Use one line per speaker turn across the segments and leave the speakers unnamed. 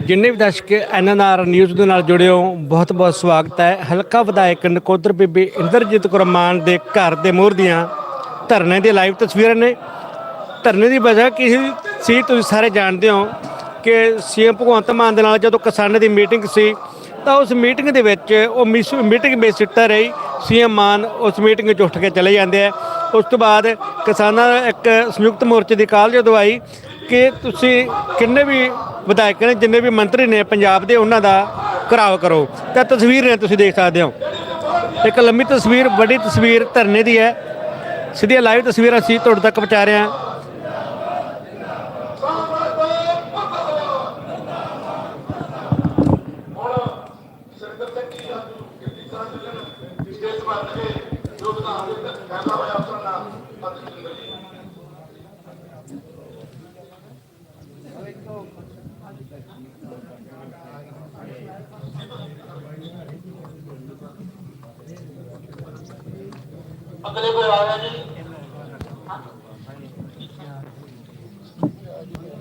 ਜਿੰਨੇ ਵੀ ਦਰਸ਼ਕ NNR news ਦੇ ਨਾਲ ਜੁੜੇ ਹੋ, ਬਹੁਤ ਬਹੁਤ ਸਵਾਗਤ ਹੈ। ਹਲਕਾ ਵਿਧਾਇਕ ਨਕੋਦਰ ਬੀਬੀ ਇੰਦਰਜੀਤ ਕੌਰ ਮਾਨ ਦੇ ਘਰ ਦੇ ਮੋਹਰ ਦੀਆਂ ਧਰਨੇ ਦੀ ਲਾਈਵ ਤਸਵੀਰਾਂ ਨੇ। ਧਰਨੇ ਦੀ ਵਜ੍ਹਾ ਕੀ ਸੀ- ਤੁਸੀਂ ਸਾਰੇ ਜਾਣਦੇ ਹੋ ਕਿ ਸੀਐਮ ਭਗਵੰਤ ਮਾਨ ਦੇ ਨਾਲ ਜਦੋਂ ਕਿਸਾਨਾਂ ਦੀ ਮੀਟਿੰਗ ਸੀ, ਤਾਂ ਉਸ ਮੀਟਿੰਗ ਦੇ ਵਿੱਚ ਉਹ ਮਿਸ- ਮੀਟਿੰਗ ਬੇਸਿੱਟਾ ਰਹੀ। ਸੀਐਮ ਮਾਨ ਉਸ ਮੀਟਿੰਗ 'ਚ ਉੱਠ ਕੇ ਚਲੇ ਜਾਂਦੇ ਆ। ਉਸ ਤੋਂ ਬਾਅਦ ਕਿਸਾਨਾਂ ਦਾ ਇੱਕ ਸੰਯੁਕਤ ਮੋਰਚੇ ਦੀ ਕਾਲ ਜਦੋਂ ਆਈ ਕਿ ਤੁਸੀਂ ਕਿੰਨੇ ਵੀ ਵਿਧਾਇਕ ਨੇ, ਜਿੰਨੇ ਵੀ ਮੰਤਰੀ ਨੇ ਪੰਜਾਬ ਦੇ, ਉਹਨਾਂ ਦਾ ਘਰਾਵ ਕਰੋ। ਤਾਂ ਤਸਵੀਰ ਨੇ ਤੁਸੀਂ ਦੇਖ ਸਕਦੇ ਹੋ। ਇੱਕ ਲੰਮੀ ਤਸਵੀਰ, ਵੱਡੀ ਤਸਵੀਰ ਧਰਨੇ ਦੀ ਹੈ। ਸਿੱਧੀਆਂ ਲਾਈਵ ਤਸਵੀਰਾਂ ਅਸੀਂ ਤੁਹਾਡੇ ਤੱਕ ਪਹੁੰਚਾ ਰਹੇ ਹਾਂ।
ਅਗਲੇ ਕੋਈ ਆ ਰਿਹਾ ਜੀ।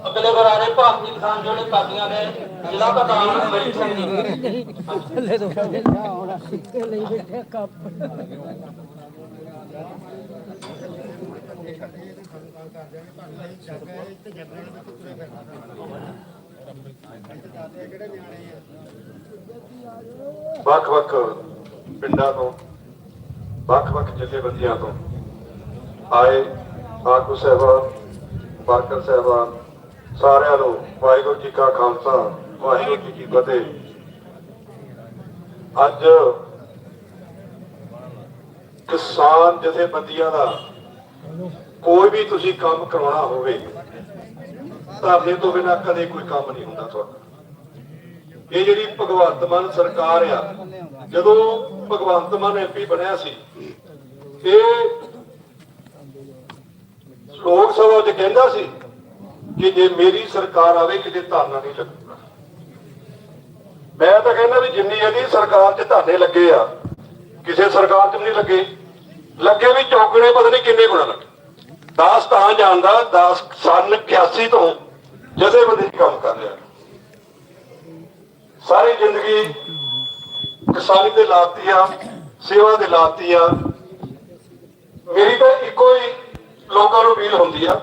ਅਗਲੇ ਵਾਰ ਆ ਰਹੇ ਭਾਰਤੀ ਕਿਸਾਨ ਜਿਹੜੇ ਕਾਦੀਆਂ ਨੇ, ਜ਼ਿਲ੍ਹਾ ਪ੍ਰਧਾਨ ਮੇਰੀ ਸੰਗਨੀ
ਵੱਖ-ਵੱਖ ਪਿੰਡਾਂ ਤੋਂ ਵੱਖ-ਵੱਖ ਜਥੇਬੰਦੀਆਂ ਤੋਂ ਆਏ ਆਗੂ ਸਾਹਿਬਾਨ ਵਰਕਰ ਸਾਹਿਬਾਨ, ਸਾਰਿਆਂ ਨੂੰ ਵਾਹਿਗੁਰੂ ਜੀ ਕਾ ਖਾਲਸਾ, ਵਾਹਿਗੁਰੂ ਜੀ ਕੀ ਫਤਿਹ। ਅੱਜ ਕਿਸਾਨ ਜਥੇਬੰਦੀਆਂ ਦਾ ਕੋਈ ਵੀ ਤੁਸੀਂ ਕੰਮ ਕਰਾਉਣਾ ਹੋਵੇ, ਧਰਨੇ ਤੋਂ ਬਿਨਾਂ ਕਦੇ ਕੋਈ ਕੰਮ ਨਹੀਂ ਹੁੰਦਾ ਤੁਹਾਡਾ। ਇਹ ਜਿਹੜੀ ਭਗਵੰਤ ਮਾਨ ਸਰਕਾਰ ਆ, ਜਦੋਂ ਭਗਵੰਤ ਮਾਨ ਐਮਪੀ ਬਣਿਆ ਸੀ, ਇਹ ਲੋਕ ਸਭਾ 'ਚ ਕਹਿੰਦਾ ਸੀ ਕਿ ਜੇ ਮੇਰੀ ਸਰਕਾਰ ਆਵੇ, ਕਿਤੇ ਧਰਨਾ ਨਹੀਂ ਲੱਗੂਗਾ। ਮੈਂ ਤਾਂ ਕਹਿੰਦਾ ਵੀ ਜਿੰਨੀ ਇਹਦੀ ਸਰਕਾਰ 'ਚ ਧਰਨੇ ਲੱਗੇ ਆ, ਕਿਸੇ ਸਰਕਾਰ 'ਚ ਨਹੀਂ ਲੱਗੇ। ਲੱਗੇ ਵੀ ਚੌਕੜੇ ਪਤਾ ਨਹੀਂ ਕਿੰਨੇ ਗੁਣਾ ਲੱਗੇ। 10 ਤਾਂ ਜਾਣਦਾ 10 ਸਨ 81 ਤੋਂ ਜਥੇਬੰਦੀ ਕੰਮ ਕਰ ਰਿਹਾ। ਸਾਰੀ ਜ਼ਿੰਦਗੀ ਕਿਸਾਨੀ ਤੇ ਲਾਤੀ ਆ, ਸੇਵਾ ਦੇ ਲਾਤੀ ਆ। ਮੇਰੀ ਤਾਂ ਇੱਕੋ ਹੀ ਲੋਕਾਂ ਨੂੰ ਅਪੀਲ ਹੁੰਦੀ ਆ,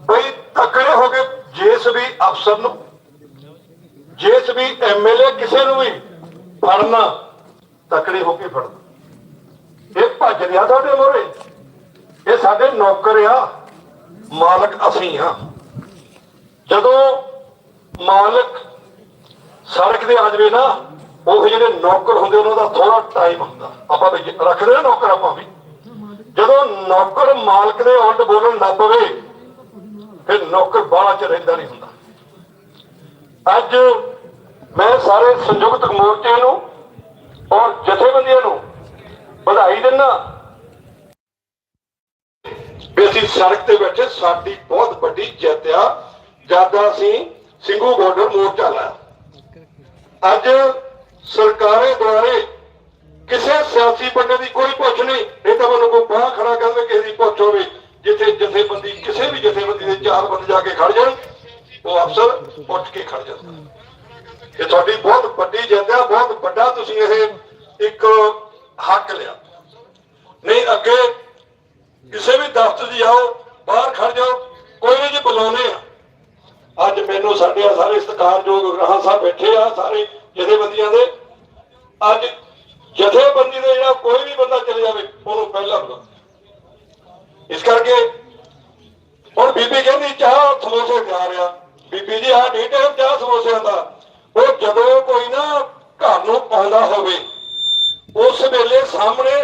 ਬਈ ਤਕੜੇ ਹੋ ਕੇ ਜਿਸ ਅਫਸਰ ਨੂੰ, ਜਿਸ ਐਮਐਲਏ ਕਿਸੇ ਨੂੰ ਵੀ ਫੜਨਾ, ਤਕੜੇ ਹੋ ਕੇ ਫੜਨਾ। ਇਹ ਭੱਜ ਰਿਹਾ ਸਾਡੇ ਮੋਰੇ ਇਹ ਸਾਡੇ ਨੌਕਰ ਆ, ਮਾਲਕ ਅਸੀਂ ਆ। ਜਦੋਂ ਮਾਲਕ ਸੜਕ ਤੇ ਆ ਜਾਵੇ ਨਾ, ਉਹ ਜਿਹੜੇ ਨੌਕਰ ਹੁੰਦੇ, ਉਹਨਾਂ ਦਾ ਥੋੜਾ ਟਾਈਮ ਹੁੰਦਾ। ਆਪਾਂ ਵੀ ਰੱਖਦੇ ਨਾ ਨੌਕਰ ਆਪਾਂ ਵੀ। ਜਦੋਂ ਨੌਕਰ ਮਾਲਕ ਦੇ ਉਲਟ ਬੋਲਣ ਲੱਗ ਪਵੇ, ਫਿਰ ਨੌਕਰ ਬਾਹਲਾ ਚ ਰਹਿੰਦਾ ਨਹੀਂ ਹੁੰਦਾ। ਅੱਜ ਮੈਂ ਸਾਰੇ ਸੰਯੁਕਤ ਮੋਰਚੇ ਨੂੰ ਔਰ ਜਥੇਬੰਦੀਆਂ ਨੂੰ ਵਧਾਈ ਦਿੰਦਾ ਵੀ ਅਸੀਂ ਸੜਕ ਤੇ ਬੈਠੇ, ਸਾਡੀ ਬਹੁਤ ਵੱਡੀ ਜਿੱਤ ਆ। ਜਦ ਅਸੀਂ ਸਿੰਘੂ ਬਾਰਡਰ ਮੋਰਚਾ ਲਾਇਆ। ਅੱਜ ਸਰਕਾਰਾਂ ਦੁਆਰੇ ਕਿਸੇ ਸਿਆਸੀ ਬੰਦੇ ਦੀ ਕੋਈ ਪੁੱਛ ਨਹੀਂ। ਇਹ ਤਾਂ ਮੈਨੂੰ ਕੋਈ ਬਾਹ ਖੜਾ ਕਰਦੇ ਕਿਸੇ ਦੀ ਪੁੱਛ ਹੋਵੇ, ਜਿੱਥੇ ਜਥੇਬੰਦੀ, ਕਿਸੇ ਵੀ ਜਥੇਬੰਦੀ ਦੇ ਚਾਰ ਬੰਦੇ ਜਾ ਕੇ ਖੜ ਜਾਣ, ਉਹ ਅਫਸਰ ਉੱਠ ਕੇ ਖੜ ਜਾਂਦਾ। ਇਹ ਤੁਹਾਡੀ ਬਹੁਤ ਵੱਡੀ ਜਿੱਤ ਹੈ ਬਹੁਤ ਵੱਡਾ ਤੁਸੀਂ ਇਹ ਇੱਕ ਹੱਕ ਲਿਆ। ਨਹੀਂ, ਅੱਗੇ ਕਿਸੇ ਵੀ ਦਫ਼ਤਰ 'ਚ ਜਾਓ, ਬਾਹਰ ਖੜ ਜਾਓ, ਕੋਈ ਨਹੀਂ ਜੀ ਬੁਲਾਉਨੇ ਆ। ਅੱਜ ਮੈਨੂੰ ਸਾਡੇ ਸਾਰੇ ਸਤਿਕਾਰਯੋਗ ਗ੍ਰਾਹਾਂ ਸਾਹਿਬ ਬੈਠੇ ਆ, ਸਾਰੇ ਜਥੇਬੰਦੀਆਂ ਦੇ। ਅੱਜ ਜਥੇਬੰਦੀ ਦੇ ਜਿਹੜਾ ਕੋਈ ਵੀ ਬੰਦਾ ਚਲੇ ਜਾਵੇ, ਉਹਨੂੰ ਪਹਿਲਾਂ ਬੁਲਾਓ ਇਸ ਕਰਕੇ ਹੁਣ ਬੀਬੀ ਕਹਿੰਦੀ, ਚਾਹ ਸਮੋਸੇ ਖਾ ਰਿਆ ਬੀਬੀ ਜੀ ਆ ਨਹੀਂ ਟਾਈਮ ਚਾਹ ਸਮੋਸਿਆਂ ਦਾ। ਉਹ ਜਦੋਂ ਕੋਈ ਨਾ ਘਰ ਨੂੰ ਪਾਉਂਦਾ ਹੋਵੇ, ਉਸ ਵੇਲੇ ਸਾਹਮਣੇ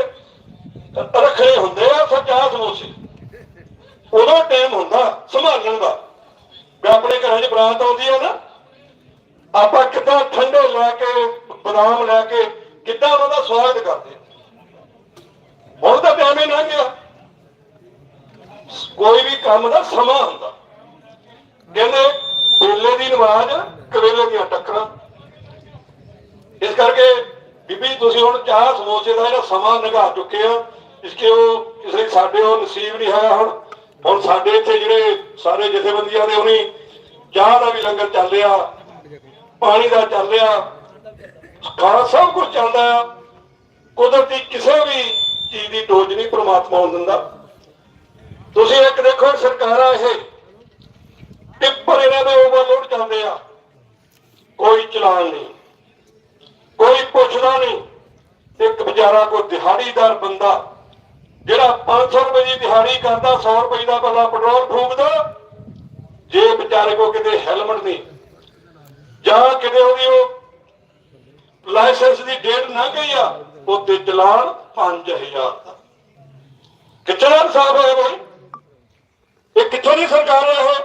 ਰੱਖਣੇ ਹੁੰਦੇ ਆ ਸੱਚਾ ਸਮੋਸੇ। ਉਦੋਂ ਟਾਈਮ ਹੁੰਦਾ ਸੰਭਾਲਣ ਦਾ। ਵੀ ਆਪਣੇ ਘਰਾਂ 'ਚ ਬਰਾਤ ਆਉਂਦੀ ਹੈ ਨਾ, ਆਪਾਂ ਕਿੱਦਾਂ ਠੰਡੇ ਲੈ ਕੇ, ਬਦਾਮ ਲੈ ਕੇ, ਕਿੱਦਾਂ ਉਹਨਾਂ ਦਾ ਸਵਾਗਤ ਕਰਦੇ ਹੁਣ ਤਾਂ ਟਾਈਮ ਹੀ ਲੰਘ ਗਿਆ। ਕੋਈ ਵੀ ਕੰਮ ਦਾ ਸਮਾਂ ਹੁੰਦਾ। ਕਹਿੰਦੇ ਬੇਲੇ ਦੀ ਨਵਾਜ਼ ਕਰੇਲੇ ਦੀਆਂ ਟੱਕਰਾਂ। ਇਸ ਕਰਕੇ ਬੀਬੀ, ਤੁਸੀਂ ਹੁਣ ਚਾਹ ਸਮੋਸੇ ਦਾ ਜਿਹੜਾ ਸਮਾਂ ਨਿਭਾ ਚੁੱਕੇ ਆ ਇਸਕੇ ਉਹ ਕਿਸੇ ਸਾਡੇ ਉਹ ਨਸੀਬ ਨਹੀਂ ਹੈਗਾ ਹੁਣ। ਹੁਣ ਸਾਡੇ ਇੱਥੇ ਜਿਹੜੇ ਸਾਰੇ ਜਥੇਬੰਦੀਆਂ ਦੇ ਹੁਣੀ ਚਾਹ ਦਾ ਵੀ ਲੰਗਰ ਚੱਲ ਰਿਹਾ, ਪਾਣੀ ਦਾ ਚੱਲ ਰਿਹਾ, ਖਾਣਾ ਸਭ ਕੁਝ ਚੱਲਦਾ ਆ। ਕੁਦਰਤੀ ਕਿਸੇ ਵੀ ਚੀਜ਼ ਦੀ ਡੋਜ਼ ਨਹੀਂ ਪ੍ਰਮਾਤਮਾ ਨੂੰ ਦਿੰਦਾ। ਤੁਸੀਂ ਇੱਕ ਦੇਖੋ ਸਰਕਾਰਾਂ ਇਹ ਟਿੱਪਰ ਇਹਨਾਂ ਦੇ ਓਵਰਲੋਡ ਚੱਲਦੇ ਆ। ਕੋਈ ਚਲਾਨ ਨਹੀਂ, ਕੋਈ ਪੁੱਛਦਾ ਨਹੀਂ। ਇੱਕ ਵਿਚਾਰਾ ਕੋਈ ਦਿਹਾੜੀਦਾਰ ਬੰਦਾ ਜਿਹੜਾ 500 ਰੁਪਏ ਦੀ ਦਿਹਾੜੀ ਕਰਦਾ 100 ਰੁਪਏ ਦਾ ਬੰਦਾ ਪੈਟਰੋਲ ਫੂਕਦਾ ਜੇ ਵਿਚਾਰੇ ਕੋ ਕਿਤੇ ਹੈਲਮਟ ਨਹੀਂ, ਜਾਂ ਕਿਤੇ ਉਹਦੀ ਉਹ ਲਾਇਸੈਂਸ ਦੀ ਡੇਟ ਨਾ ਗਈ ਆ, ਉਹ ਤੇ ਚਲਾਨ 5000 ਦਾ। ਕਿੱਥੇ ਦਾ ਇਨਸਾਫ ਹੋਇਆ ਬਈ ਇਹ ਕਿੱਥੋਂ ਦੀ ਸਰਕਾਰ ਹੈ ਇਹ?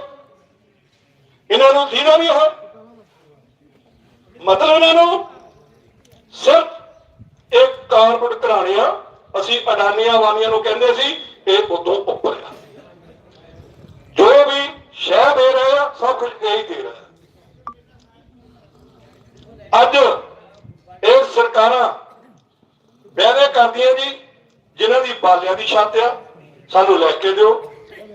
ਇਹਨਾਂ ਨੂੰ ਦੀਦਾ ਨਹੀਂ ਉਹ ਮਤਲਬ ਇਹਨਾਂ ਨੂੰ ਸਿਰਫ ਇੱਕ ਕਾਰਪੋਰੇਟ ਘਰਾਣੇ ਆ। ਅਸੀਂ ਅਡਾਨੀਆਂ ਵਾਨੀਆਂ ਨੂੰ ਕਹਿੰਦੇ ਸੀ, ਇਹ ਉਦੋਂ ਉੱਪਰ ਆ ਜੋ ਵੀ ਸ਼ਹਿ ਦੇ ਰਹੇ ਆ ਸਭ ਕੁਝ ਇਹੀ ਦੇ ਰਿਹਾ ਅੱਜ ਇਹ ਸਰਕਾਰਾਂ ਵਾਅਦੇ ਕਰਦੀਆਂ ਜੀ ਜਿਨ੍ਹਾਂ ਦੀ ਛੱਤ ਆ, ਸਾਨੂੰ ਲੈ ਕੇ ਦਿਓ।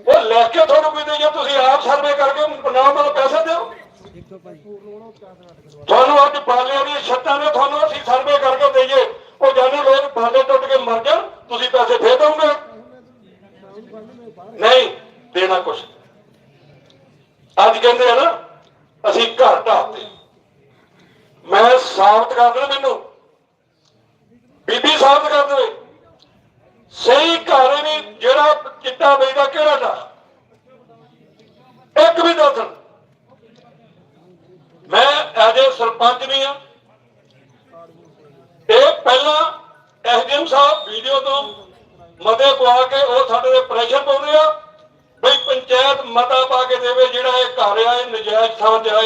ਉਹ ਲੈ ਕੇ ਤੁਹਾਨੂੰ ਕੋਈ ਨਹੀਂ ਤੁਸੀਂ ਆਪ ਸਰਵੇ ਕਰਕੇ ਨਾ ਮਤਲਬ ਪੈਸੇ ਦਿਓ। ਤੁਹਾਨੂੰ ਅੱਜ ਬਾਲਿਆਂ ਦੀਆਂ ਛੱਤਾਂ ਨੇ ਤੁਹਾਨੂੰ ਅਸੀਂ ਸਰਵੇ ਕਰਕੇ ਦਈਏ। ਉਹ ਜਾਨੇ ਲੋਕ ਬਾਲੇ ਟੁੱਟ ਕੇ ਮਰ ਜਾਣ, ਤੁਸੀਂ ਪੈਸੇ ਫੇਰ ਦੋਗੇ ਨਹੀਂ, ਦੇਣਾ ਕੁਛ ਅੱਜ ਕਹਿੰਦੇ ਆ ਨਾ, ਅਸੀਂ ਘਰ ਢਾਤੇ ਮੈਂ ਸਾਬਤ ਕਰ ਮੈਨੂੰ ਬੀਬੀ ਸਾਬਤ ਕਰ ਦੇਵੇ ਸਹੀ ਘਰ ਹੀ ਜਿਹੜਾ ਚਿੱਟਾ ਵੇਚਦਾ, ਕਿਹੜਾ ਢਾ ਇੱਕ ਵੀ ਦੱਸਣ ਮੈਂ ਐਜ ਸਰਪੰਚ ਵੀ ਆ ਇਹ ਪਹਿਲਾਂ ਐਸਡੀਐਮ ਸਾਹਿਬ ਵੀਡੀਓ ਤੋਂ ਮਤੇ ਪਵਾ ਕੇ ਉਹ ਸਾਡੇ ਤੇ ਪ੍ਰੈਸ਼ਰ ਪਾਉਂਦੇ ਆ। ਬਈ ਪੰਚਾਇਤ ਮਤਾ ਪਾ ਕੇ ਦੇਵੇ ਜਿਹੜਾ ਇਹ ਘਰ ਆ, ਇਹ ਨਜਾਇਜ਼ ਥਾਂ ਤੇ ਆ